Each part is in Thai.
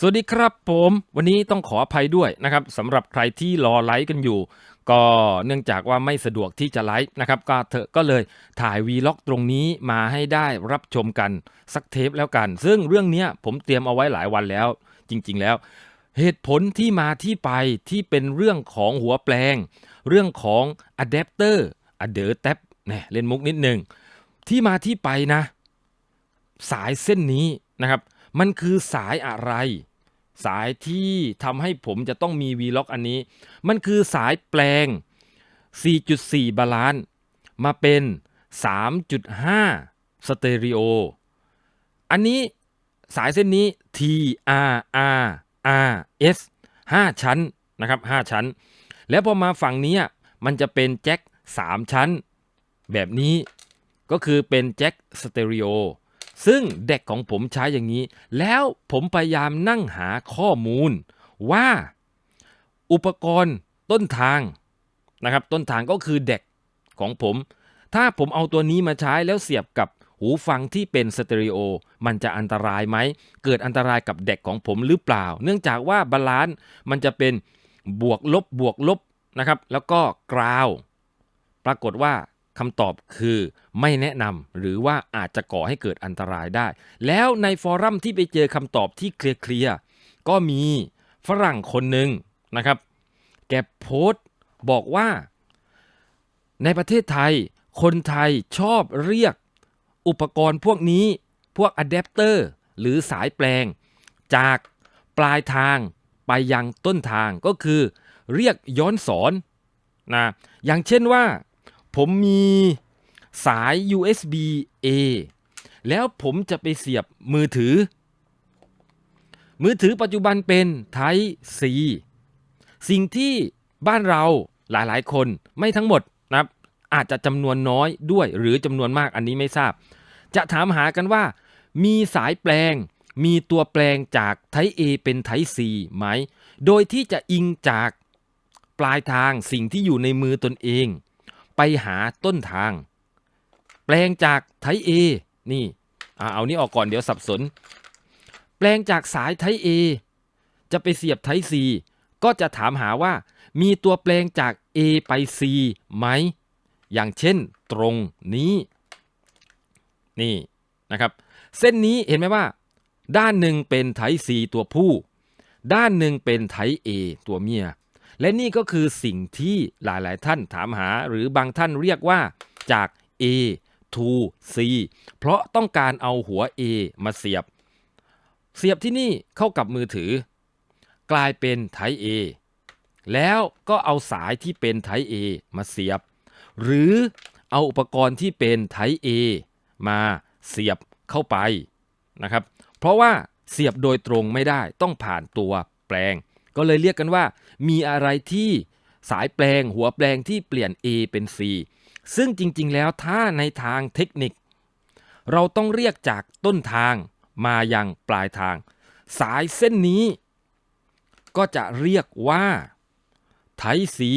สวัสดีครับผมวันนี้ต้องขออภัยด้วยนะครับสำหรับใครที่รอไลฟ์กันอยู่ ก็เนื่องจากว่าไม่สะดวกที่จะไลฟ์นะครับก็เธอก็เลยถ่ายวีล็อกตรงนี้มาให้ได้รับชมกันสักเทปแล้วกัน ซึ่งเรื่องนี้ผมเตรียมเอาไว้หลายวันแล้ว จริง ๆ แล้ว เหตุผลที่มาที่ไปที่เป็นเรื่องของหัวแปลง เรื่องของอะแดปเตอร์อะเดอร์แท็บเนี่ยเล่นมุกนิดหนึ่งที่มาที่ไปนะ สายเส้นนี้นะครับ มันคือสายอะไร สายที่ทำให้ผมจะต้องมีวีล็อกอันนี้ มันคือสายแปลง 4.4 บาลานซ์มาเป็น 3.5 สเตอริโอ อันนี้สายเส้นนี้ T R R R S 5 ชั้นนะครับ 5 ชั้น แล้วพอมาฝั่งนี้มันจะเป็นแจ็ค3 ชั้น แบบนี้ก็คือเป็นแจ็คสเตอริโอ ซึ่งเด็กของผมใช้อย่างนี้ แล้วผมพยายามนั่งหาข้อมูล ว่า อุปกรณ์ต้นทางนะครับ ต้นทางก็คือเด็กของผม ถ้าผมเอาตัวนี้มาใช้แล้วเสียบกับหูฟังที่เป็นสเตอริโอ มันจะอันตรายไหม เกิดอันตรายกับเด็กของผมหรือเปล่า เนื่องจากว่าบาลานซ์มันจะเป็นบวกลบบวกลบนะครับ แล้วก็กราว ปรากฏว่า คำตอบคือไม่แนะนำหรือว่าอาจจะก่อให้เกิดอันตรายได้ แล้วในฟอรัมที่ไปเจอคำตอบที่เคลียร์ๆก็มีฝรั่งคนหนึ่งนะครับ แกโพสต์บอกว่า ในประเทศไทย คนไทยชอบเรียกอุปกรณ์พวกนี้พวกอะแดปเตอร์หรือสายแปลง จากปลายทางไปยังต้นทางก็คือเรียกย้อนสอนนะอย่างเช่นว่า ผมมีสาย USB A แล้วผมจะไปเสียบมือถือ มือถือปัจจุบันเป็น Type C สิ่งที่บ้านเราหลายๆ คนไม่ทั้งหมดนะครับอาจจะจำนวนน้อยด้วยหรือจำนวนมากอันนี้ไม่ทราบ จะถามหากันว่า มีสายแปลง มีตัวแปลงจาก Type A เป็น Type C ไหม โดยที่จะอิงจากปลายทางสิ่งที่อยู่ในมือตนเอง ไปหาต้นทาง แปลงจากไทป์ A นี่อ่าเอานี้ออกก่อนเดี๋ยวสับสน แปลงจากสายไทป์ A จะไปเสียบไทป์ C ก็จะถามหาว่ามีตัวแปลงจาก A ไป C ไหม อย่างเช่นตรงนี้ นี่นะครับ เส้นนี้เห็นไหมว่า ด้านหนึ่งเป็นไทป์ C ตัวผู้ ด้านหนึ่งเป็นไทป์ A ตัวเมีย และนี่ก็คือสิ่งที่หลายๆ ท่านถามหาหรือบางท่านเรียกว่าจาก A to C เพราะต้องการเอาหัว A มาเสียบ เสียบที่นี่เข้ากับมือถือ กลายเป็น Type A แล้วก็เอาสายที่เป็น Type A มาเสียบ หรือเอาอุปกรณ์ที่เป็น Type A มาเสียบเข้าไปนะครับ เพราะว่าเสียบโดยตรงไม่ได้ต้องผ่านตัวแปลง ก็เลยเรียกกันว่า มีอะไรที่สายแปลงหัวแปลงที่เปลี่ยน A เป็น C ซึ่งจริงๆ แล้วถ้าในทางเทคนิค เราต้องเรียกจากต้นทางมายังปลายทาง สายเส้นนี้ ก็จะเรียกว่าไทซี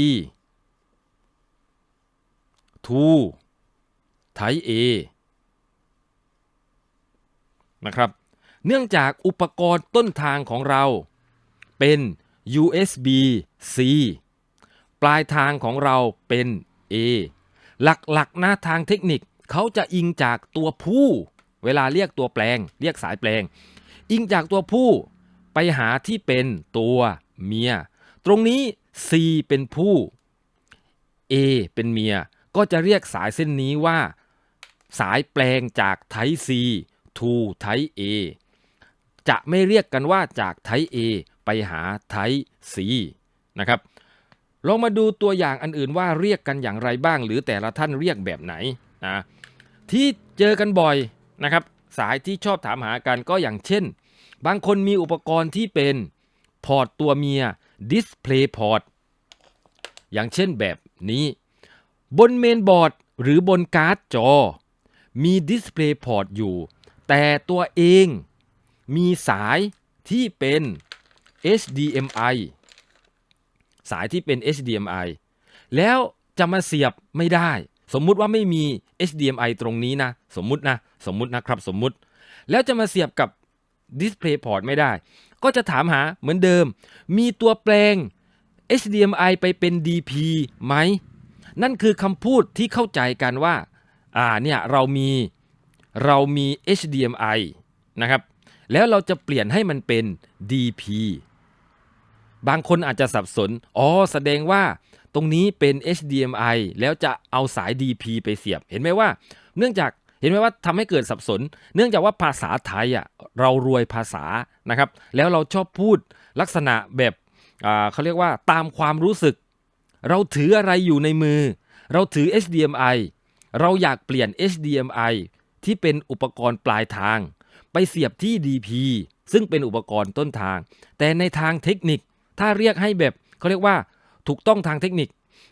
ทูไทเอนะครับ เนื่องจากอุปกรณ์ต้นทางของเราเป็น USB C ปลายทางของเราเป็น A หลักๆหนะทางเทคนิคเขาจะอิงจากตัวผู้ เวลาเรียกตัวแปลง เรียกสายแปลง อิงจากตัวผู้ไปหาที่เป็นตัวเมีย ตรงนี้ C เป็นผู้ A เป็นเมีย ก็จะเรียกสายเส้นนี้ว่า สายแปลงจากไทป์ C to ไทป์ A จะไม่เรียกกันว่าจากไทป์ A ไปหาไทป์ C นะครับลองมาดูตัวอย่างอันอื่นว่าเรียกกันอย่างไรบ้าง หรือแต่ละท่านเรียกแบบไหนนะที่เจอกันบ่อยนะครับ สายที่ชอบถามหากันก็อย่างเช่น บางคนมีอุปกรณ์ที่เป็นพอร์ตตัวเมีย Display Port อย่างเช่นแบบนี้ บนเมนบอร์ดหรือบนการ์ดจอ มี Display Port อยู่ แต่ตัวเอง มีสายที่เป็น HDMI สายที่เป็น HDMI แล้วจะมาเสียบไม่ได้ สมมุติว่าไม่มี HDMI ตรงนี้นะ สมมุตินะ สมมุตินะครับ สมมุติ แล้วจะมาเสียบกับ Display Port ไม่ได้ ก็จะถามหาเหมือนเดิม มีตัวแปลง HDMI ไปเป็น DP ไหม นั่นคือคำพูดที่เข้าใจกันว่า อ่าเนี่ยเรามีเรามี HDMI นะครับ แล้วเราจะเปลี่ยนให้มันเป็น DP บางคนอาจจะสับสน อ๋อ แสดงว่าตรงนี้เป็น HDMI แล้วจะเอาสาย DP ไปเสียบ เห็นไหมว่า เนื่องจาก เห็นไหมว่าทำให้เกิดสับสน เนื่องจากว่าภาษาไทยอะ เรารวยภาษา นะครับ แล้วเราชอบพูดลักษณะแบบเขาเรียกว่าตามความรู้สึก เราถืออะไรอยู่ในมือ เราถือ HDMI เราอยากเปลี่ยน HDMI ที่เป็นอุปกรณ์ปลายทาง ไปเสียบที่ DP ซึ่งเป็นอุปกรณ์ต้นทาง แต่ในทางเทคนิคถ้าเรียกให้แบบเขาเรียกว่าถูกต้องทางเทคนิค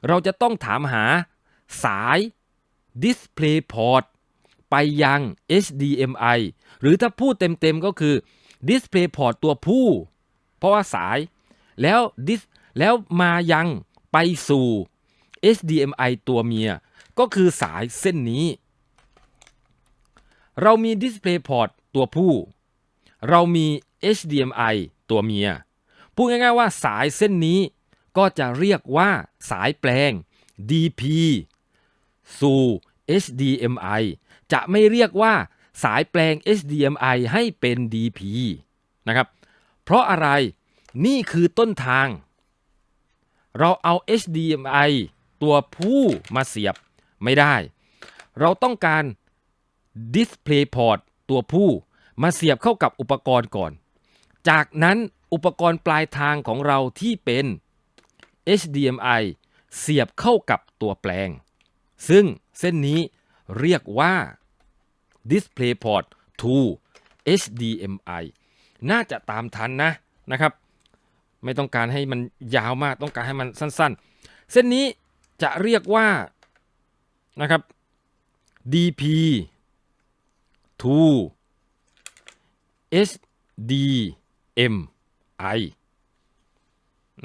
เราจะต้องถามหาสาย Display Port ไปยัง HDMI หรือถ้าพูดเต็มๆก็คือ Display Port ตัวผู้ เพราะว่าสายแล้วดิสแล้วมายังไปสู่ HDMI ตัวเมีย ก็คือสายเส้นนี้ เรามี Display Port ตัวผู้ เรามี HDMI ตัวเมีย พูดง่ายๆว่าสายเส้นนี้ก็จะเรียกว่าสายแปลง DP สู่ HDMI จะไม่เรียกว่าสายแปลง HDMI ให้เป็น DP นะครับ เพราะอะไร นี่คือต้นทาง เราเอา HDMI ตัวผู้มาเสียบไม่ได้ เราต้องการ Display Port ตัวผู้มาเสียบเข้ากับอุปกรณ์ก่อน จากนั้นอุปกรณ์ปลายทางของเราที่เป็น HDMI เสียบเข้ากับตัวแปลง ซึ่งเส้นนี้เรียกว่า Display Port to HDMI น่าจะตามทันนะนะครับ ไม่ต้องการให้มันยาวมากต้องการให้มันสั้นๆ เส้นนี้จะเรียกว่านะครับ DP to HDMI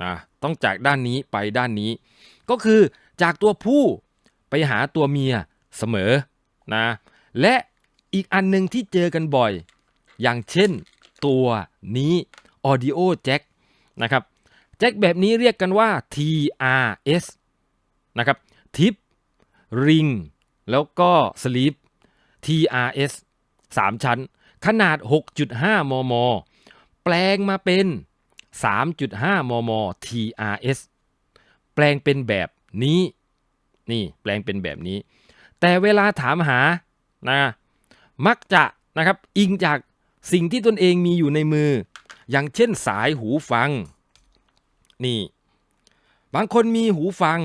นะต้องจากด้านนี้ไปด้านนี้ ก็คือจากตัวผู้ไปหาตัวเมียเสมอนะและอีกอันหนึ่งที่เจอกันบ่อย อย่างเช่นตัวนี้ Audio Jack นะครับแจ็คแบบนี้เรียกกันว่า TRS นะครับ Tip Ring แล้วก็ Sleep TRS 3 ชั้น ขนาด 6.5 มม แปลงมาเป็น 3.5 มม TRS แปลงเป็นแบบนี้ นี่แปลงเป็นแบบนี้ แต่เวลาถามหานะมักจะนะครับอิงจากสิ่งที่ตนเองมีอยู่ในมือ อย่างเช่นสายหูฟัง นี่ บางคนมีหูฟัง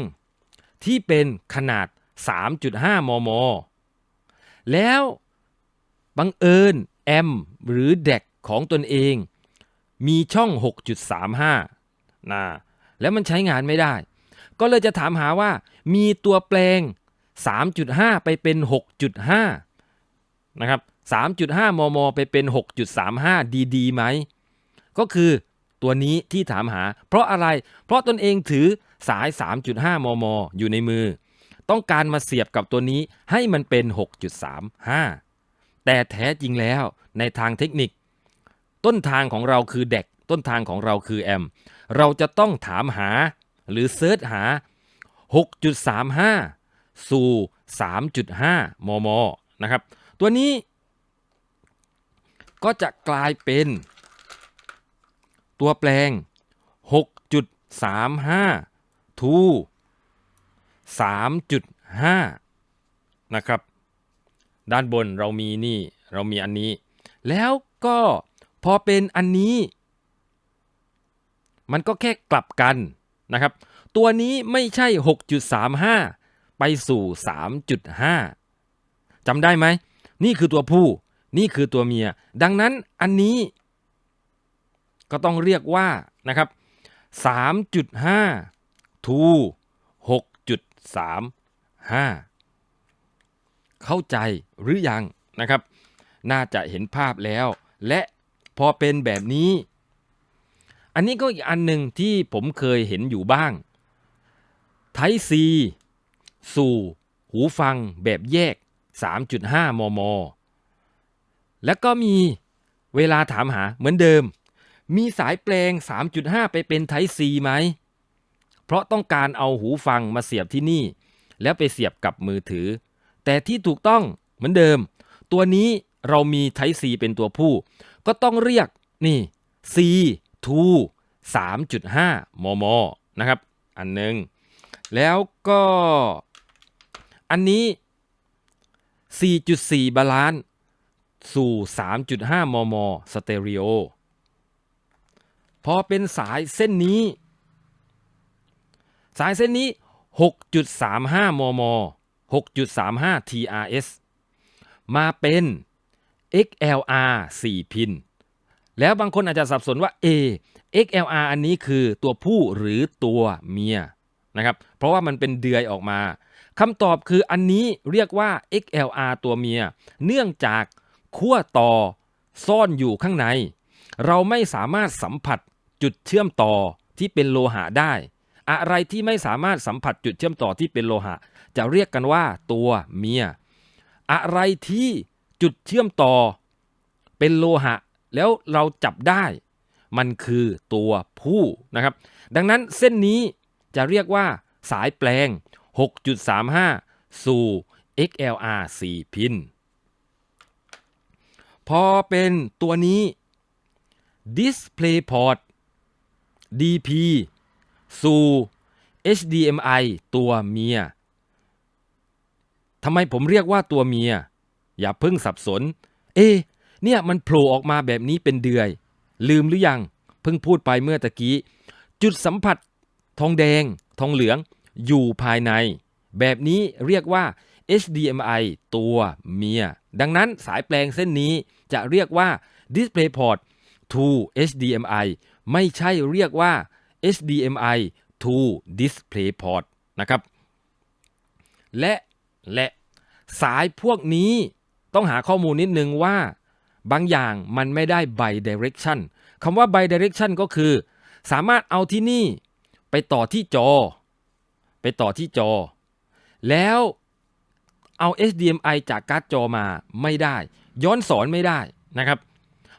ที่เป็นขนาด 3.5 มม แล้ว บังเอิญแอมหรือเด็กของตนเอง มีช่อง 6.35นะแล้วมันใช้งานไม่ได้ ก็เลยจะถามหาว่ามีตัวแปลง 3.5 ไปเป็น 6.5 นะครับ 3.5 มม ไปเป็น 6.35 ดีดีไหม ก็คือตัวนี้ที่ถามหา เพราะอะไร เพราะตนเองถือสาย 3.5 มม อยู่ในมือ ต้องการมาเสียบกับตัวนี้ให้มันเป็น 6.35 แต่แท้จริงแล้วในทางเทคนิค ต้นทางของเราคือเด็ก ต้นทางของเราคือแอมเราจะต้องถามหาหรือเซิร์ชหา 6.35 สู่ 3.5 มม นะครับ ตัวนี้ก็จะกลายเป็น ตัวแปลง 6.35 to 3.5 นะครับ ด้านบนเรามีนี่ เรามีอันนี้ แล้วก็พอเป็นอันนี้ มันก็แค่กลับกันนะครับ ตัวนี้ไม่ใช่ 6.35 ไปสู่ 3.5จำได้ไหม นี่คือตัวผู้ นี่คือตัวเมีย ดังนั้นอันนี้ ก็ต้องเรียกว่านะครับ 3.5 to 6.35 เข้าใจหรือยังนะครับ น่าจะเห็นภาพแล้ว และพอเป็นแบบนี้ อันนี้ก็อีกอันหนึ่งที่ผมเคยเห็นอยู่บ้าง ไทซี สู่หูฟังแบบแยก 3.5 มม แล้วก็มีเวลาถามหาเหมือนเดิม มีสายแปลง 3.5 ไปเป็น Type C ไหม เพราะต้องการเอาหูฟังมาเสียบที่นี่ แล้วไปเสียบกับมือถือ แต่ที่ถูกต้องเหมือนเดิม ตัวนี้เรามี Type C เป็นตัวผู้ ก็ต้องเรียกนี่ C to 3.5 มม นะครับ อันหนึ่งแล้วก็อันนี้ 4.4 บาลานซ์สู่ 3.5 มม สเตอริโอ พอเป็นสายเส้นนี้ สายเส้นนี้ 6.35 มม 6.35 TRS มาเป็น XLR 4 พิน แล้วบางคนอาจจะสับสนว่า A XLR อันนี้คือตัวผู้หรือตัวเมียนะครับ เพราะว่ามันเป็นเดือยออกมาคำตอบคืออันนี้เรียกว่า XLR ตัวเมีย เนื่องจากขั้วต่อซ่อนอยู่ข้างใน เราไม่สามารถสัมผัสจุดเชื่อมต่อที่เป็นโลหะได้ อะไรที่ไม่สามารถสัมผัสจุดเชื่อมต่อที่เป็นโลหะ จะเรียกกันว่าตัวเมีย อะไรที่จุดเชื่อมต่อ เป็นโลหะ แล้วเราจับได้ มันคือตัวผู้นะครับ ดังนั้นเส้นนี้จะเรียกว่าสายแปลง 6.35 สู่ XLR 4 พิน พอเป็นตัวนี้ DisplayPort DP สู่ HDMI ตัวเมีย ทำไมผมเรียกว่าตัวเมีย อย่าเพิ่งสับสน เอ๊เนี่ยมันโผล่ออกมาแบบนี้เป็นเดือย ลืมหรือยัง เพิ่งพูดไปเมื่อตะกี้ จุดสัมผัส ทองแดง ทองเหลือง อยู่ภายใน แบบนี้เรียกว่า HDMI ตัวเมีย ดังนั้นสายแปลงเส้นนี้จะเรียกว่า DisplayPort to HDMI ไม่ใช่เรียกว่า HDMI to DisplayPort นะครับ และ และสายพวกนี้ต้องหาข้อมูลนิดนึงว่า บางอย่างมันไม่ได้ bi-direction คำว่า bi-direction ก็คือ สามารถเอาที่นี่ไปต่อที่จอ ไปต่อที่จอ แล้วเอา HDMI จากการ์ดจอมาไม่ได้ ย้อนสอนไม่ได้นะครับ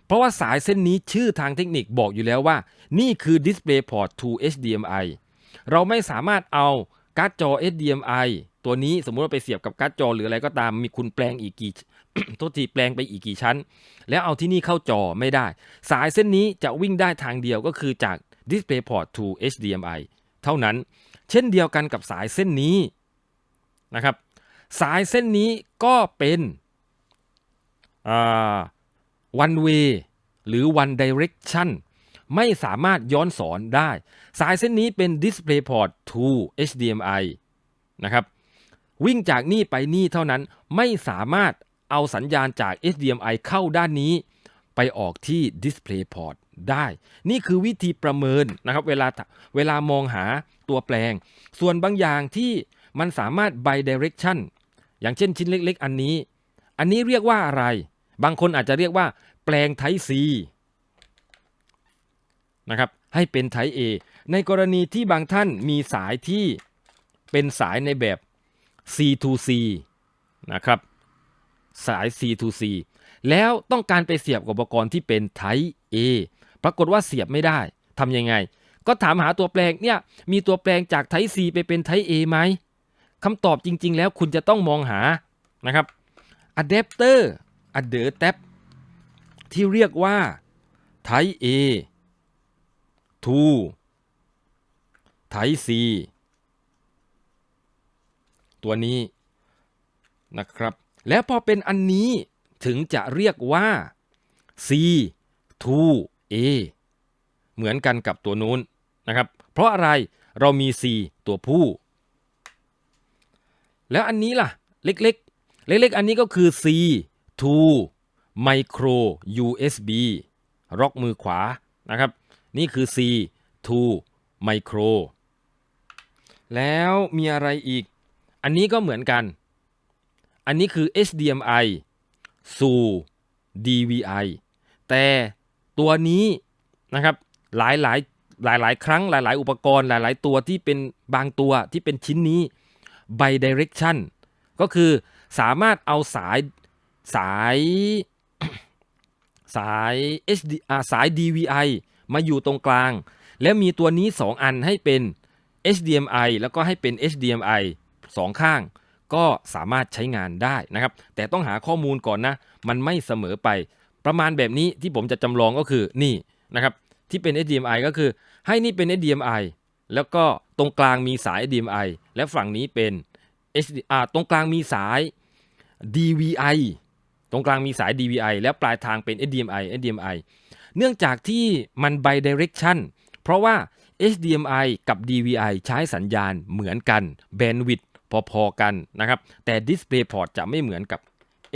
เพราะว่าสายเส้นนี้ชื่อทางเทคนิคบอกอยู่แล้วว่า นี่คือ DisplayPort to HDMI เราไม่สามารถเอาการ์ดจอ HDMI ตัวนี้สมมุติว่าไปเสียบกับการ์ดจอหรืออะไรก็ตามมีคุณแปลงอีกกี่โทษทีแปลงไปอีกกี่ชั้น แล้วเอาที่นี่เข้าจอไม่ได้ สายเส้นนี้จะวิ่งได้ทางเดียวก็คือจาก DisplayPort to HDMI เท่านั้น เช่นเดียวกันกับสายเส้นนี้นะครับ สายเส้นนี้ก็เป็นอ่า one way หรือ one direction ไม่สามารถย้อนสอนได้ สายเส้นนี้เป็น DisplayPort to HDMI นะครับ วิ่งจากนี่ไปนี่เท่านั้นไม่สามารถเอาสัญญาณจาก HDMI เข้าด้านนี้ ไปออกที่ DisplayPort ได้ นี่คือวิธีประเมินนะครับเวลาเวลามองหาตัวแปลง ส่วนบางอย่างที่มันสามารถ bi-direction อย่างเช่นชิ้นเล็กๆ อันนี้ อันนี้เรียกว่าอะไร บางคนอาจจะเรียกว่า แปลง Type C นะครับให้เป็น Type A ในกรณีที่บางท่านมีสายที่เป็นสายในแบบ C to C นะครับสาย C to C แล้วต้องการไปเสียบกับอุปกรณ์ที่เป็น Type A ปรากฏว่าเสียบไม่ได้ทำยังไง ก็ถามหาตัวแปลงเนี่ยมีตัวแปลงจาก Type C ไปเป็น Type A ไหมคำตอบจริง ๆ แล้วคุณจะต้องมองหานะครับ Adapter Adapter ที่เรียกว่า Type A to Type C ตัวนี้นะครับ แล้วพอเป็นอันนี้ถึงจะเรียกว่า C to A เหมือนกันกับตัวนู้นนะครับ เพราะอะไรเรามี C ตัวผู้ แล้วอันนี้ล่ะ เล็กๆ เล็กๆ อันนี้ก็คือ C to micro USB ล็อกมือขวานะครับ นี่คือ C to micro แล้วมีอะไรอีก อันนี้ก็เหมือนกัน อันนี้คือ HDMI สู่ DVI แต่ตัวนี้นะครับหลายหลายหลายหลายครั้งหลายหลายอุปกรณ์หลายหลายตัวที่เป็นบางตัวที่เป็นชิ้นนี้ bi-direction ก็คือสามารถเอาสายสายสาย HD สาย DVI มาอยู่ตรงกลาง แล้วมีตัวนี้ 2 อันให้เป็น HDMI แล้วก็ให้เป็น HDMI 2ข้างก็สามารถใช้งานได้นะครับ แต่ต้องหาข้อมูลก่อนนะ มันไม่เสมอไป ประมาณแบบนี้ที่ผมจะจำลองก็คือนี่นะครับ ที่เป็น HDMI ก็คือ ให้นี่เป็น HDMI แล้วก็ตรงกลางมีสาย HDMI และฝั่งนี้เป็น HD อ่าตรงกลางมีสาย DVI ตรงกลางมีสาย DVI แล้วปลายทางเป็น HDMI HDMI เนื่องจากที่มัน bidirection เพราะว่า HDMI กับ DVI ใช้สัญญาณเหมือนกัน bandwidth พอๆกันนะครับ แต่ DisplayPort จะไม่เหมือนกับ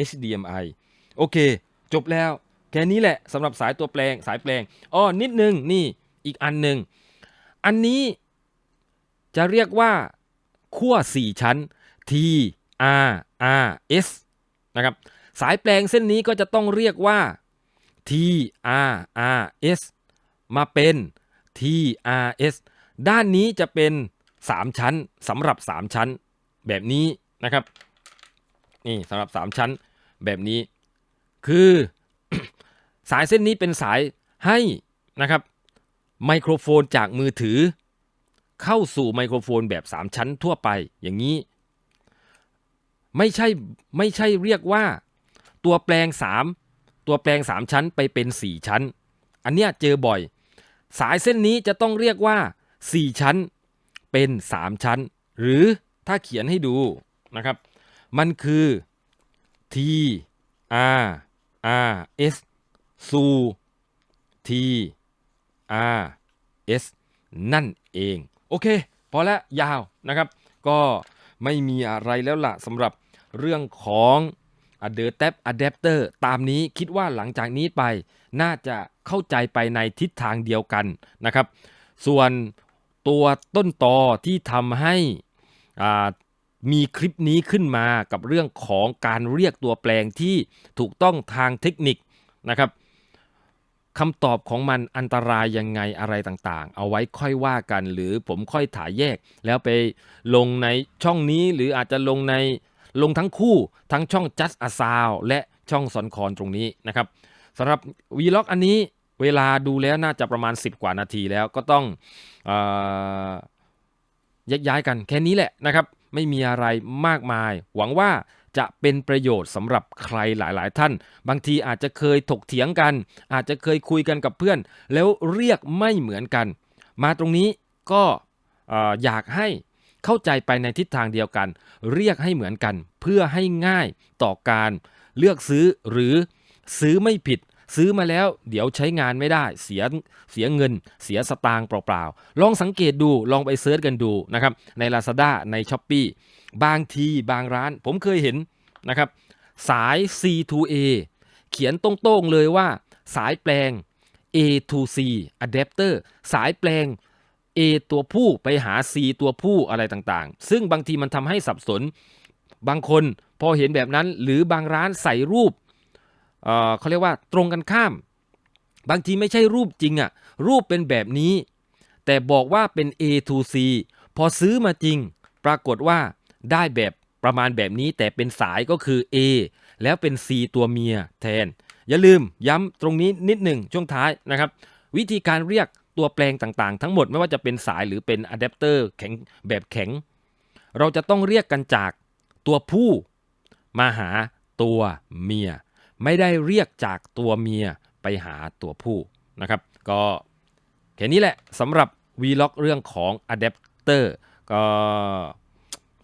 HDMI โอเค จบแล้ว แค่นี้แหละสำหรับสายตัวแปลงสายแปลงอ้อนิดนึงนี่อีกอันหนึ่งอันนี้จะเรียกว่าขั้ว 4 ชั้น T R R S นะครับสายแปลงเส้นนี้ก็จะต้องเรียกว่า T R R S มาเป็น T R S ด้านนี้จะเป็น 3 ชั้นสำหรับ 3 ชั้น แบบนี้นะครับ นี่สำหรับ 3 ชั้นแบบนี้ คือสายเส้นนี้เป็นสายให้นะครับไมโครโฟนจากมือถือ เข้าสู่ไมโครโฟนแบบ 3 ชั้นทั่วไปอย่างนี้ ไม่ใช่ไม่ใช่เรียกว่า ตัวแปลง 3 ตัวแปลง 3 ชั้นไปเป็น 4 ชั้น อันเนี้ยเจอบ่อย สายเส้นนี้จะต้องเรียกว่า 4 ชั้นเป็น 3 ชั้น หรือ ถ้าเขียนให้ดูนะครับ มันคือ T R R S สู T R S นั่นเอง โอเค พอแล้วยาวนะครับ ก็ไม่มีอะไรแล้วล่ะสำหรับเรื่องของ a d e r t a p Adapter ตามนี้คิดว่าหลังจากนี้ไปน่าจะเข้าใจไปในทิศทางเดียวกันนะครับ ส่วนตัวต้นตอที่ทำให้ มีคลิปนี้ขึ้นมากับเรื่องของการเรียกตัวแปลงที่ถูกต้องทางเทคนิคนะครับคำตอบของมันอันตรายยังไงอะไรต่างๆ เอาไว้ค่อยว่ากัน หรือผมค่อยถ่ายแยก แล้วไปลงในช่องนี้หรืออาจจะลงในลงทั้งคู่ทั้งช่อง Just a Sound และช่องสอนคอนตรงนี้นะครับสำหรับ Vlog อันนี้เวลาดูแล้วน่าจะประมาณ 10 กว่านาทีแล้วก็ต้องอ ยกย้ายกันแค่นี้แหละนะครับไม่มีอะไรมากมาย หวังว่าจะเป็นประโยชน์สำหรับใครหลาย ๆ ท่าน บางทีอาจจะเคยถกเถียงกัน อาจจะเคยคุยกันกับเพื่อน แล้วเรียกไม่เหมือนกัน มาตรงนี้ก็เอ่ออยากให้เข้าใจไปในทิศทางเดียวกัน เรียกให้เหมือนกัน เพื่อให้ง่ายต่อการเลือกซื้อหรือซื้อไม่ผิด ซื้อมาแล้วเดี๋ยวใช้งานไม่ได้เสียเสียเงิน เสียสตางค์เปล่าๆ ลองสังเกตดูลองไปเซิร์ชกันดูนะครับใน Lazada ใน s h อ p e e บางทีบางร้าน ผมเคยเห็นนะครับสาย C to A เขียนตรงๆเลยว่า สายแปลง A to C adapter สายแปลง A ตัวผู้ไปหา C ตัวผู้อะไรต่างๆ ซึ่งบางทีมันทำให้สับสน บางคนพอเห็นแบบนั้นหรือบางร้านใส่รูป เออเขาเรียกว่าตรงกันข้าม บางทีไม่ใช่รูปจริงอะรูปเป็นแบบนี้ แต่บอกว่าเป็น A to C พอซื้อมาจริง ปรากฏว่าได้แบบประมาณแบบนี้แต่เป็นสายก็คือ A แล้วเป็น C ตัวเมียแทน อย่าลืมย้ำตรงนี้นิดหนึ่งช่วงท้ายนะครับ วิธีการเรียกตัวแปลงต่างๆ ทั้งหมดไม่ว่าจะเป็นสายหรือเป็นอะแดปเตอร์แข็งแบบแข็ง เราจะต้องเรียกกันจากตัวผู้มาหาตัวเมีย ไม่ได้เรียกจากตัวเมียไปหาตัวผู้นะครับ ก็แค่นี้แหละสำหรับ Vlog เรื่องของอะแดปเตอร์ก็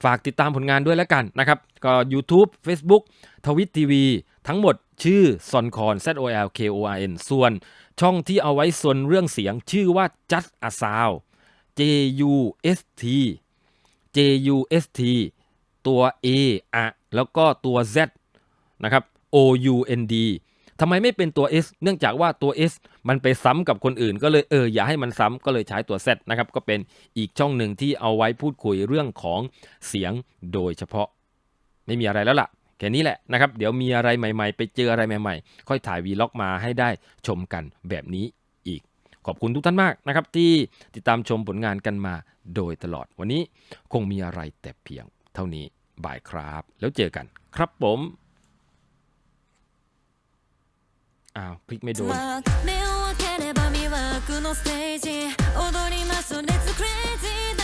ฝากติดตามผลงานด้วยแล้วกันนะครับ ก็ YouTube Facebook ทวิตทีวีทั้งหมดชื่อซอนคอน Z O L K O R N ส่วนช่องที่เอาไว้ส่วนเรื่องเสียงชื่อว่า Just a Sound J U S T J U S T ตัว A อะแล้วก็ตัว Z นะครับ O U N D ทำไมไม่เป็นตัว S เนื่องจากว่าตัว S มันไปซ้ำกับคนอื่น ก็เลยเอออย่าให้มันซ้ำก็เลยใช้ตัว Z นะครับก็เป็นอีกช่องหนึ่งที่เอาไว้พูดคุยเรื่องของเสียงโดยเฉพาะ ไม่มีอะไรแล้วล่ะแค่นี้แหละนะครับเดี๋ยวมีอะไรใหม่ ๆ ไปเจออะไรใหม่ ๆ ค่อยถ่ายวีล็อกมาให้ได้ชมกันแบบนี้อีก ขอบคุณทุกท่านมากนะครับที่ติดตามชมผลงานกันมาโดยตลอด วันนี้คงมีอะไรแต่เพียงเท่านี้บ่ายครับ แล้วเจอกันครับผม อ้าวคลิกไม่โดน まあ目を開ければ魅惑のステージ踊りましょう Let's crazy dancing